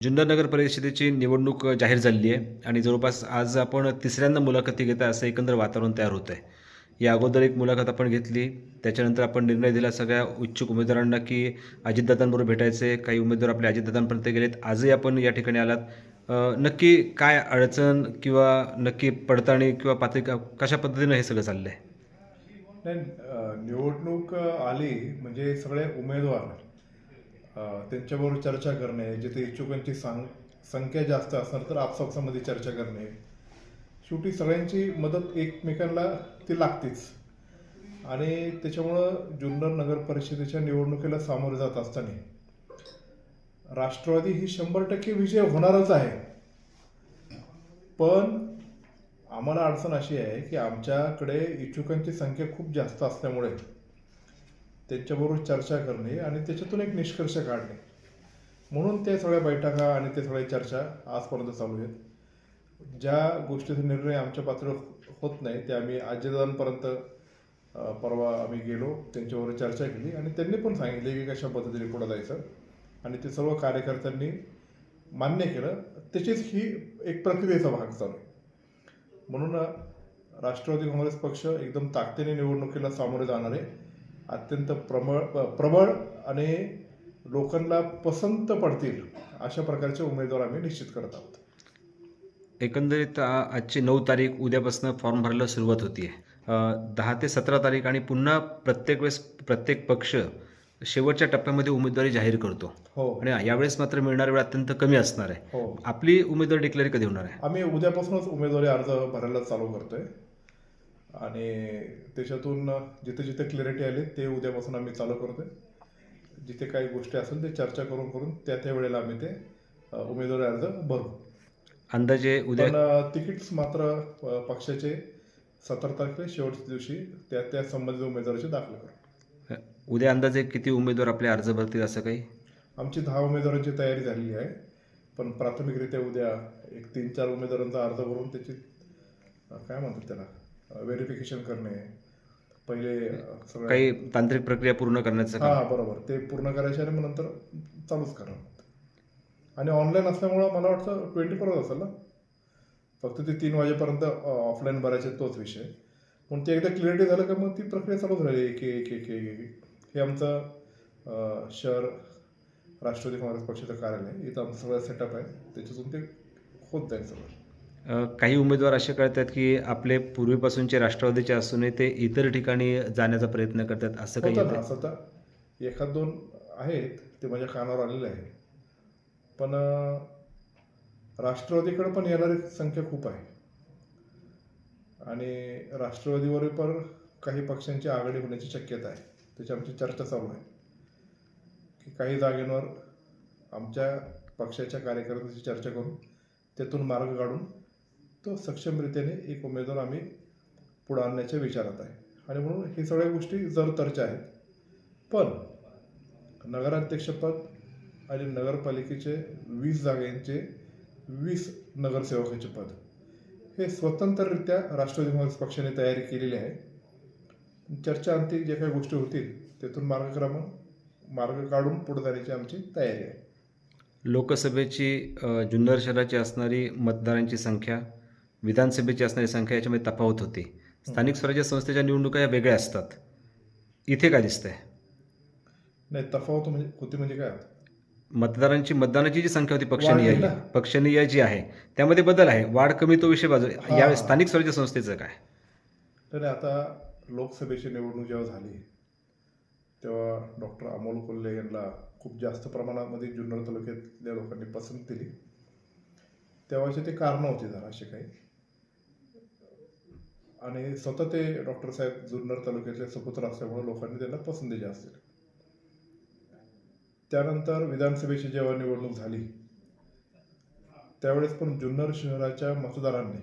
जुन्नर नगर परिषदेची निवडणूक जाहीर झालेली आहे आणि जवळपास आज आपण तिसऱ्यांदा मुलाखती घेत आहे असं एकंदर वातावरण तयार होतं आहे. या अगोदर एक मुलाखत आपण घेतली त्याच्यानंतर आपण निर्णय दिला सगळ्या इच्छुक उमेदवारांना की अजितदादांबरोबर भेटायचे काही उमेदवार आपल्या अजितदादांपर्यंत गेलेत आजही आपण या ठिकाणी आलात. नक्की काय अडचण किंवा नक्की पडताळणी किंवा पातळी कशा पद्धतीनं हे सगळं चाललं आहे नाही निवडणूक आली म्हणजे सगळे उमेदवार त्यांच्याबरोबर चर्चा करणे जिथे इच्छुकांची सांग संख्या जास्त असणार तर आपसापसामध्ये चर्चा करणे. शेवटी सगळ्यांची मदत एकमेकांना ती लागतेच. आणि त्याच्यामुळं जुन्नर नगर परिषदेच्या निवडणुकीला सामोरे जात असताना राष्ट्रवादी ही शंभर टक्के विजय होणारच आहे. पण आम्हाला अडचण अशी आहे की आमच्याकडे इच्छुकांची संख्या खूप जास्त असल्यामुळे त्यांच्याबरोबर चर्चा करणे आणि त्याच्यातून एक निष्कर्ष काढणे. म्हणून ते सगळ्या बैठका आणि ते सगळ्या चर्चा आजपर्यंत चालू आहेत. ज्या गोष्टीचा निर्णय आमच्या पातळीवर होत नाही ते आम्ही आजीदादांपर्यंत परवा आम्ही गेलो त्यांच्याबरोबर चर्चा केली आणि त्यांनी पण सांगितले की कशा पद्धतीने पुढे जायचं. आणि ते सर्व कार्यकर्त्यांनी मान्य केलं. त्याचीच ही एक प्रक्रियेचा भाग चालू आहे. म्हणून राष्ट्रवादी काँग्रेस पक्ष एकदम ताकदीने निवडणुकीला सामोरे जाणार. आहे अत्यंत प्रबळ प्रबळ आणि लोकांना पसंत पडतील अशा प्रकारचे उमेदवार आम्ही निश्चित करत आहोत. एकंदरीत आजची नऊ तारीख उद्यापासून फॉर्म भरायला सुरुवात होती आहे दहा ते सतरा तारीख आणि पुन्हा प्रत्येक वेळेस प्रत्येक पक्ष शेवटच्या टप्प्यामध्ये उमेदवारी जाहीर करतो. हो. आणि यावेळेस मात्र मिळणारा वेळ अत्यंत कमी असणार आहे. हो. आपली उमेदवारी डिक्लेअर कधी होणार आहे? आम्ही उद्यापासूनच उमेदवारी अर्ज भरायला चालू करतोय. आणि त्याच्यातून जिथे जिथे क्लॅरिटी आली ते उद्यापासून आम्ही चालू करतोय. जिथे काही गोष्टी असेल ते चर्चा करून करून त्या त्या वेळेला आम्ही ते उमेदवारी अर्ज भरू अंदाजे उद्या पण तिकीट्स मात्र पक्षाचे सतरा तारखेला शेवटच्या दिवशी त्या त्या संबंधित उमेदवाराचे दाखल करू. उद्या अंदाजे किती उमेदवार आपले अर्ज भरतील असं काही? आमची दहा उमेदवारांची तयारी झालेली आहे. पण प्राथमिकरित्या उद्या एक तीन चार उमेदवारांचा अर्ज भरून त्याची काय म्हणतात त्याला? व्हेरिफिकेशन करणे पहिले सगळं काही तांत्रिक प्रक्रिया पूर्ण करण्याचं हा बरोबर. ते पूर्ण करायचे आणि मग नंतर चालूच करा आणि ऑनलाईन असल्यामुळं मला वाटतं ट्वेंटी फोर असेल ना? फक्त ते तीन वाजेपर्यंत ऑफलाईन भरायचे तोच विषय. पण ते एकदा क्लिअरिटी झालं का मग ती प्रक्रिया चालूच राहिली. एक एक एक एक. हे आमचं शहर राष्ट्रवादी काँग्रेस पक्षाचं कार्यालय इथं आमचं सगळं सेटअप आहे. त्याच्यातून ते होत जाईल सगळं. काही उमेदवार असे कळतात की आपले पूर्वीपासूनचे राष्ट्रवादीचे असूनही ते इतर ठिकाणी जाण्याचा प्रयत्न करतात असं काही? असं तर एखाद दोन आहेत ते माझ्या कानावर आलेले आहे पण राष्ट्रवादीकडे पण येणारी संख्या खूप आहे. आणि राष्ट्रवादीवर पण काही पक्षांची आघाडी होण्याची शक्यता आहे. त्याची आमची चर्चा चालू आहे. की काही जागेंवर आमच्या पक्षाच्या कार्यकर्त्यांची चर्चा करून त्यातून मार्ग काढून तो सक्षमरित्याने एक उमेदवार आम्ही पुढे आणण्याच्या विचारात आहे. आणि म्हणून हे सगळ्या गोष्टी जरतरच्या आहेत पण नगराध्यक्षपद आणि नगरपालिकेचे वीस जागांचे वीस नगरसेवकाचे पद हे स्वतंत्ररित्या राष्ट्रवादी काँग्रेस पक्षाने तयारी केलेली आहे. चर्चा अंती जे काही गोष्टी होतील तेथून मार्गक्रमण मार्ग काढून पुढे जाण्याची आमची तयारी आहे. लोकसभेची जुन्नर शहराची असणारी मतदारांची संख्या विधानसभेची असणारी संख्या याच्यामध्ये तफावत होती. स्थानिक स्वराज्य संस्थेच्या निवडणुका या वेगळ्या असतात. इथे काय दिसतंय? नाही तफावत म्हणजे होती म्हणजे काय? मतदारांची मतदानाची जी संख्या होती ना. पक्षानिहाय जी आहे. त्यामध्ये बदल आहे. वाढ कमी तो विषय बाजू. या स्थानिक स्वराज्य संस्थेचं काय? तर आता लोकसभेची निवडणूक जेव्हा झाली तेव्हा डॉक्टर अमोल कोल्हे यांना खूप जास्त प्रमाणामध्ये जुन्नर तालुक्यातल्या लोकांनी पसंत दिली. तेव्हाचे ते कारणं होती जरा असे काही. आणि स्वतः ते डॉक्टर साहेब जुन्नर तालुक्यातले सुपुत्र असल्यामुळे लोकांनी त्यांना पसंती जास्त दिली त्यानंतर विधानसभेची जेव्हा निवडणूक झाली त्यावेळेस पण जुन्नर शहराच्या मतदारांनी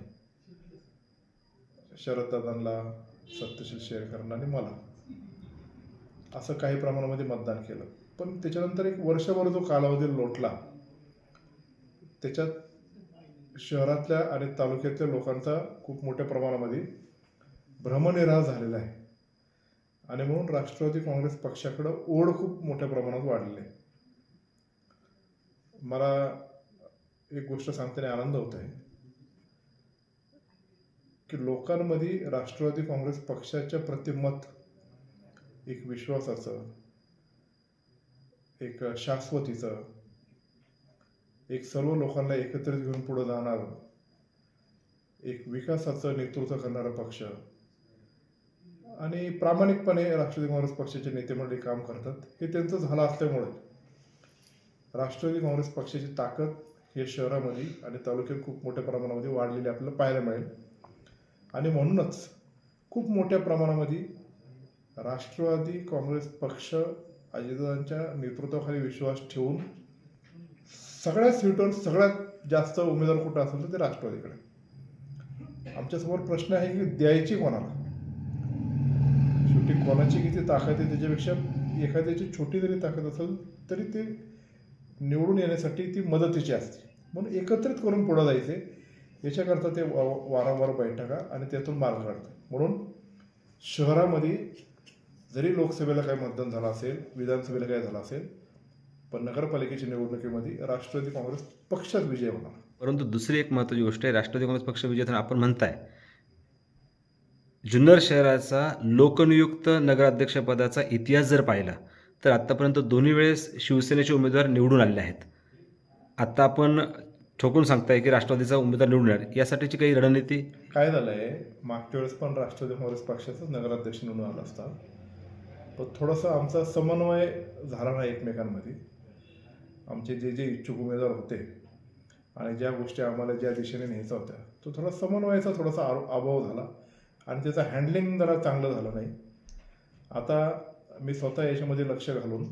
शरददादांना सत्यशील शेरकरांना आणि मला असं काही प्रमाणामध्ये मतदान केलं. पण त्याच्यानंतर एक वर्षभर जो कालावधी लोटला त्याच्यात शहरातल्या आणि तालुक्यातल्या लोकांचा खूप मोठ्या प्रमाणामध्ये भ्रमनिराश झालेला आहे. आणि म्हणून राष्ट्रवादी काँग्रेस पक्षाकडं ओढ खूप मोठ्या प्रमाणात वाढलेली आहे. मला एक गोष्ट सांगताना आनंद होत आहे की लोकांमध्ये राष्ट्रवादी काँग्रेस पक्षाच्या प्रतिमत एक विश्वासाचं एक शाश्वतीचं एक सर्व लोकांना एकत्रित घेऊन पुढे जाणारं एक विकासाचं नेतृत्व करणारा पक्ष आणि प्रामाणिकपणे राष्ट्रवादी काँग्रेस पक्षाचे नेते मंडळी काम करतात. हे त्यांचं झालं असल्यामुळे राष्ट्रवादी काँग्रेस पक्षाची ताकद हे शहरामध्ये आणि तालुक्यात खूप मोठ्या प्रमाणामध्ये वाढलेली आपल्याला पाहायला मिळेल. आणि म्हणूनच खूप मोठ्या प्रमाणामध्ये राष्ट्रवादी काँग्रेस पक्ष अजितदादांच्या नेतृत्वाखाली विश्वास ठेवून सगळ्या सीटवर सगळ्यात जास्त उमेदवार कुठं असेल तर ते राष्ट्रवादीकडे. आमच्यासमोर प्रश्न आहे की द्यायची कोणाला? शेवटी कोणाची किती ताकद आहे त्याच्यापेक्षा एखाद्याची छोटी जरी ताकद असेल तरी ते निवडून येण्यासाठी ती मदतीची असते. म्हणून एकत्रित करून पुढं जायचे याच्याकरता ते वा वारंवार बैठका आणि त्यातून मार्ग काढतात म्हणून शहरामध्ये जरी लोकसभेला काही मतदान झालं असेल विधानसभेला काय झालं असेल पण नगरपालिकेच्या निवडणुकीमध्ये राष्ट्रवादी काँग्रेस पक्षात विजय होणार. परंतु दुसरी एक महत्त्वाची गोष्ट आहे राष्ट्रवादी काँग्रेस पक्ष विजय आपण म्हणताय जुन्नर शहराचा लोकनियुक्त नगराध्यक्षपदाचा इतिहास जर पाहिला तर आत्तापर्यंत दोन्ही वेळेस शिवसेनेचे उमेदवार निवडून आलेले आहेत. आत्ता आपण ठोकून सांगताय की राष्ट्रवादीचा उमेदवार निवडून येणार. यासाठीची काही रणनीती? काय झालं आहे मागच्या वेळेस पण राष्ट्रवादी काँग्रेस पक्षाचाच नगराध्यक्ष निवडून आला असता. पण थोडंसं आमचा समन्वय झाला नाही एकमेकांमध्ये. आमचे जे जे इच्छुक उमेदवार होते आणि ज्या गोष्टी आम्हाला ज्या दिशेने न्यायच्या होत्या तो थोडा समन्वयाचा थोडासा आ- अभाव झाला. आणि त्याचं हँडलिंग जरा चांगलं झालं नाही. आता मी स्वतः याच्यामध्ये लक्ष घालून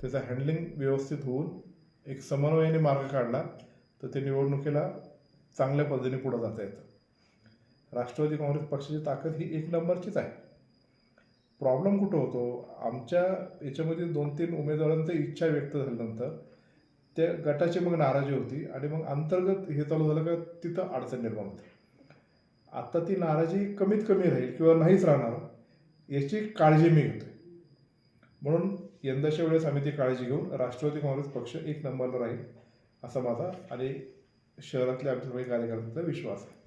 त्याचं हँडलिंग व्यवस्थित होऊन एक समन्वयाने मार्ग काढला तर ते निवडणुकीला चांगल्या पद्धतीने पुढं जाता येतं. राष्ट्रवादी काँग्रेस पक्षाची ताकद ही एक नंबरचीच आहे. प्रॉब्लेम कुठं होतो? आमच्या याच्यामध्ये दोन तीन उमेदवारांचं इच्छा व्यक्त झाल्यानंतर त्या गटाची मग नाराजी होती आणि मग अंतर्गत हे चालू झालं का तिथं अडचण निर्माण होते. आत्ता ती नाराजी कमीत कमी राहील किंवा नाहीच राहणार याची काळजी मी घेतोय. म्हणून यंदाच्या वेळेस आम्ही ती काळजी घेऊन राष्ट्रवादी काँग्रेस पक्ष एक नंबरला राहील असा माझा आणि शहरातल्या आमच्या सगळे कार्यकर्त्यांचा विश्वास आहे.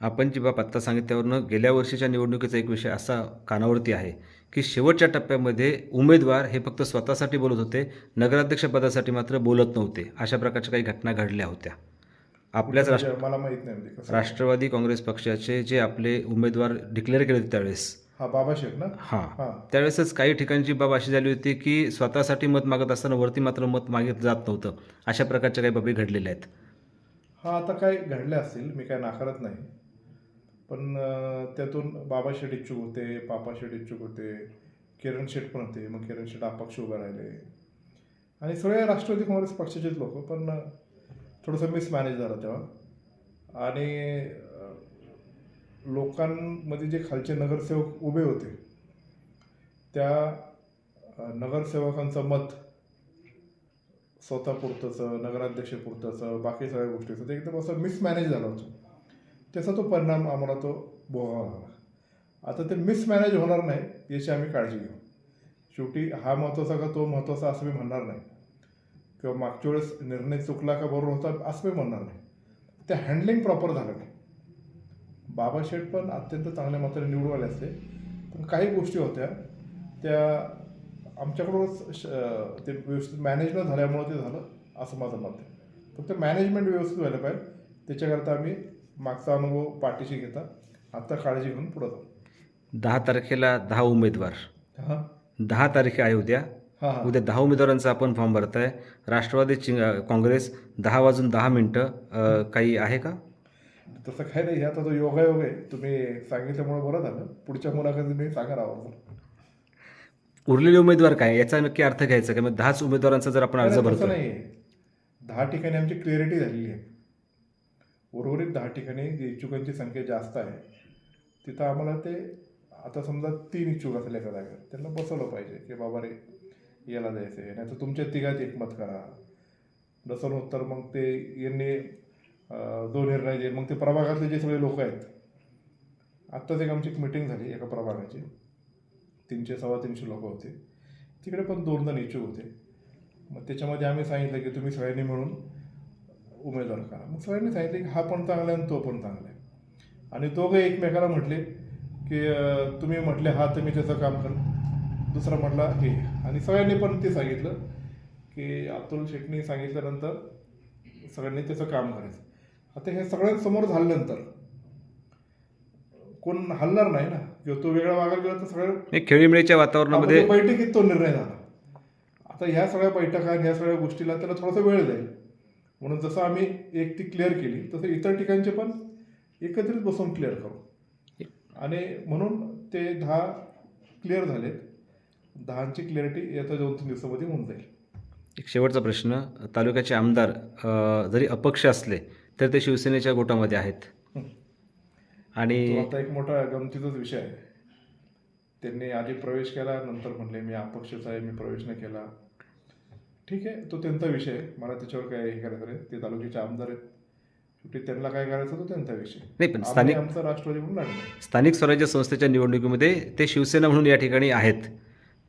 आपण जी बाब आत्ता सांगितल्यावरनं गेल्या वर्षीच्या निवडणुकीचा एक विषय असा कानावरती आहे की शेवटच्या टप्प्यामध्ये उमेदवार हे फक्त स्वतःसाठी बोलत होते नगराध्यक्षपदासाठी मात्र बोलत नव्हते अशा प्रकारच्या काही घटना घडल्या होत्या. आपल्याच राष्ट्र मला माहीत नाही म्हणजे राष्ट्रवादी काँग्रेस पक्षाचे जे आपले उमेदवार डिक्लेअर केले होते त्यावेळेस. हा बाबा शेख ना? हां. त्यावेळेसच काही ठिकाणची बाब अशी झाली होती की स्वतःसाठी मत मागत असताना वरती मात्र मत मागित जात नव्हतं. अशा प्रकारच्या काही बाबी घडलेल्या आहेत. हा आता काय घडले असतील मी काय नाकारत नाही. पण त्यातून बाबा शेठ इच्छुक होते पापा शेठ इच्छुक होते किरण शेठ पण होते. मग किरण शेठ अपक्ष उभे राहिले. आणि सगळे राष्ट्रवादी काँग्रेस पक्षाचेच लोक पण थोडंसं मिसमॅनेज झालं तेव्हा. आणि लोकांमध्ये जे खालचे नगरसेवक उभे होते त्या नगरसेवकांचं मत स्वतःपुरतंचं नगराध्यक्षपुरतंचं बाकी सगळ्या गोष्टीचं ते एकदम असं मिसमॅनेज झालं होतं. त्याचा तो परिणाम आम्हाला तो भोगावा लागला. आता ते मिसमॅनेज होणार नाही याची आम्ही काळजी घेऊ. शेवटी हा महत्त्वाचा का तो महत्त्वाचा असं मी म्हणणार नाही. किंवा मागच्या वेळेस निर्णय चुकला का बरोबर होता असं मी म्हणणार नाही. ते हँडलिंग प्रॉपर झालं नाही. बाबा शेठ पण अत्यंत चांगल्या मात्राने निवडून आले असते. पण काही गोष्टी होत्या त्या आमच्याकडूनच ते व्यवस्थित मॅनेज न झाल्यामुळं ते झालं असं माझं मत आहे. फक्त मॅनेजमेंट व्यवस्थित व्हायला पाहिजे. त्याच्याकरता आम्ही मागचा अनुभव पाठीशी घेता. आत्ता काळजी घेऊन पुढं जाऊ. दहा तारखेला दहा उमेदवार. हां? दहा तारीख आहे उद्या. हां हां. उद्या दहा उमेदवारांचा आपण फॉर्म भरताय. राष्ट्रवादी चिंग काँग्रेस दहा वाजून दहा मिनटं अ, काही आहे का? तसं काय नाही. आता तो योगायोग आहे तुम्ही सांगितल्यामुळे बरं झालं. पुढच्या मुलाखतीत मी सांगा राहा उरलेले उमेदवार काय? याचा नक्की अर्थ घ्यायचा का? मग दहाच उमेदवारांचा जर आपण अर्ज नाही, तसं भरतो नाही दहा ठिकाणी आमची क्लिअरिटी झालेली आहे. उर्वरित दहा ठिकाणी जी इच्छुकांची संख्या जास्त आहे तिथं आम्हाला ते आता समजा तीन इच्छुक असेल एका जागेवर त्यांना बसवलं पाहिजे की बाबा रे याला द्यायचं आहे नाही तर तुमच्या तिघात एकमत करा. नसेल होत तर मग ते यांनी दोन जो निर्णय जे मग ते प्रभागातले जे सगळे लोक आहेत आत्ताच एक आमची एक मिटिंग झाली एका प्रभागाची. तीनशे सव्वा तीनशे लोक होते. तिकडे पण दोन जण इच्छुक होते. मग त्याच्यामध्ये आम्ही सांगितलं की तुम्ही सगळ्यांनी मिळून उमेदवार करा. मग सगळ्यांनी सांगितले की हा पण चांगला आहे आणि तो पण चांगला आहे. आणि दोघे एकमेकाला म्हटले की तुम्ही म्हटले हा तर मी त्याचं काम कर. दुसरा म्हटला हे. आणि सगळ्यांनी पण ते सांगितलं की अतुल शेटनी सांगितल्यानंतर सगळ्यांनी त्याचं काम करायचं. आता हे सगळ्यांसमोर झाल्यानंतर कोण हलणार नाही ना? किंवा तो वेगळा वागायला गेला तर सगळ्या खेळीमेळीच्या वातावरणामध्ये बैठकीत तो निर्णय झाला. आता ह्या सगळ्या बैठका ह्या सगळ्या गोष्टीला त्याला थोडासा वेळ जाईल म्हणून जसं आम्ही एक ती क्लिअर केली तसं इतर ठिकाणचे पण एकत्रित बसून क्लिअर करू. आणि म्हणून ते दहा क्लिअर झालेत. दहाची क्लिअरिटी येत्या दोन तीन दिवसामध्ये होऊन जाईल. एक शेवटचा प्रश्न. तालुक्याचे आमदार अ, जरी अपक्ष असले तर ते शिवसेनेच्या गोटामध्ये आहेत. हं. आणि तो आता एक मोठा गमतीचाच विषय आहे. त्यांनी आधी प्रवेश केला नंतर म्हणले मी अपक्षच आहे मी प्रवेश नाही केला. ठीक आहे तो त्यांचा विषय आहे. मला त्याच्यावर काय हे करायचं नाही. ते तालुक्याचे आमदार आहेत. शेवटी त्यांना काय करायचं तो त्यांचा विषय नाही पण आम्ही स्थानिक आमचा राष्ट्रवादी म्हणून लढणार स्थानिक स्वराज्य संस्थेच्या निवडणुकीमध्ये ते शिवसेना म्हणून या ठिकाणी आहेत.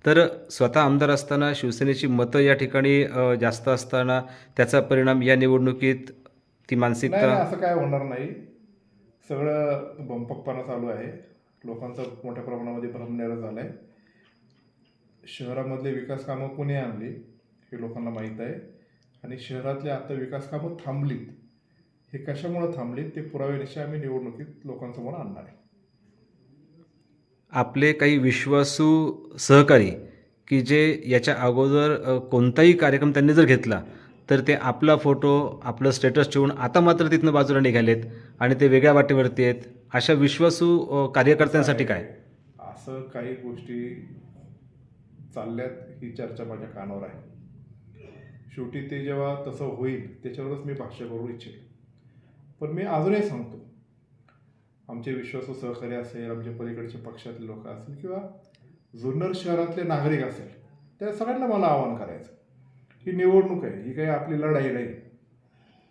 तर स्वतः आमदार असताना शिवसेनेची मतं या ठिकाणी जास्त असताना त्याचा परिणाम या निवडणुकीत ती मानसिकता असं काय होणार नाही. सगळं बंपकपणा चालू आहे. लोकांचा मोठ्या प्रमाणामध्ये भ्रमनिराश झाला आहे शहरामधले विकास कामं कोणी आणली हे लोकांना माहीत आहे. आणि शहरातले आता विकास कामं थांबलीत. हे कशामुळे थांबलीत? ते पुराव्यानिशी आम्ही निवडणुकीत लोकांसमोर आणणार आहे. आपले काही विश्वासू सहकारी की जे याच्या अगोदर कोणताही कार्यक्रम त्यांनी जर घेतला तर ते आपला फोटो आपलं स्टेटस ठेवून आता मात्र तिथनं बाजूला निघालेत आणि ते वेगळ्या वाटेवरती आहेत. अशा विश्वासू कार्यकर्त्यांसाठी काय? असं काही गोष्टी चालल्यात ही चर्चा माझ्या कानावर आहे. शेवटी ते जेव्हा तसं होईल त्याच्यावरच मी भाष्य करू इच्छित. पण मी अजूनही सांगतो आमचे विश्वासू सहकारी असेल आमच्या पलीकडचे पक्षातले लोक असतील किंवा जुन्नर शहरातले नागरिक असेल त्या सगळ्यांना मला आवाहन करायचं. ही निवडणूक आहे ही काही आपली लढाई नाही.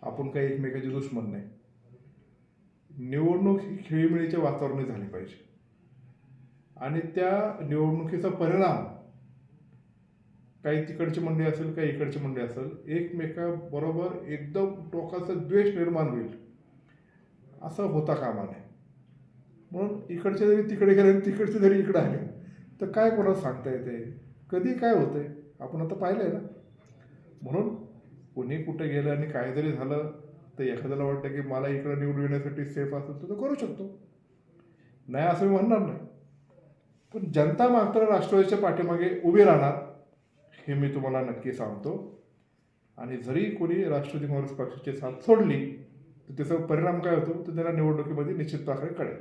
आपण काही एकमेकाचे दुश्मन नाही. निवडणूक ही खेळीमेळीच्या वातावरणात झाली पाहिजे. आणि त्या निवडणुकीचा परिणाम काही तिकडची मंडळी असेल काही इकडची मंडळी असेल एकमेकाबरोबर एकदम टोकाचा द्वेष निर्माण होईल. असं होता कामा नये. म्हणून इकडचे जरी तिकडे गेले आणि तिकडचे जरी इकडे आले तर काय कोणाला सांगता येते? कधी काय होतं आहे आपण आता पाहिलं आहे ना. म्हणून कोणी कुठे गेलं आणि काय जरी झालं तर एखाद्याला वाटतं की मला इकडं निवडून येण्यासाठी सेफ असेल तर तो करू शकतो. नाही असं मी म्हणणार नाही. पण जनता मात्र राष्ट्रवादीच्या पाठीमागे उभी राहणार हे मी तुम्हाला नक्की सांगतो. आणि जरी कोणी राष्ट्रवादी काँग्रेस पक्षाची साथ सोडली तर त्याचा परिणाम काय होतो? तर त्याला निवडणुकीमध्ये निश्चित प्रकारे कळेल